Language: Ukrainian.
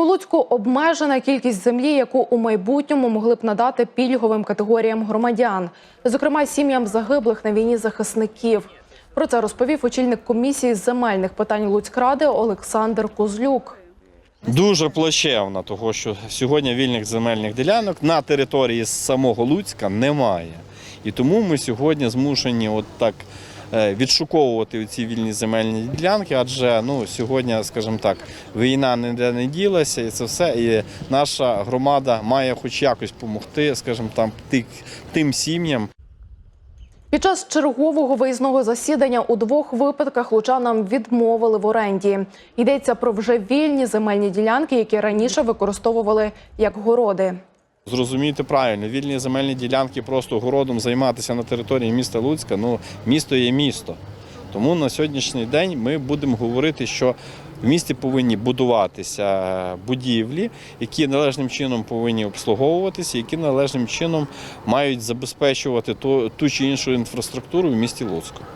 У Луцьку обмежена кількість землі, яку у майбутньому могли б надати пільговим категоріям громадян, зокрема сім'ям загиблих на війні захисників. Про це розповів очільник комісії з земельних питань Луцькради Олександр Козлюк. Дуже плачевно, того що сьогодні вільних земельних ділянок на території самого Луцька немає. І тому ми сьогодні змушені от так відшуковувати ці вільні земельні ділянки, адже ну, сьогодні, скажімо так, війна ніде не ділася, і це все. І наша громада має хоч якось допомогти, скажімо там, тим сім'ям, Під час чергового виїзного засідання у двох випадках лучанам відмовили в оренді. Йдеться про вже вільні земельні ділянки, які раніше використовували як городи. Зрозумійте правильно, вільні земельні ділянки просто городом займатися на території міста Луцька. Ну, місто є місто. Тому на сьогоднішній день ми будемо говорити, що в місті повинні будуватися будівлі, які належним чином повинні обслуговуватися, які належним чином мають забезпечувати ту, ту чи іншу інфраструктуру в місті Луцьку.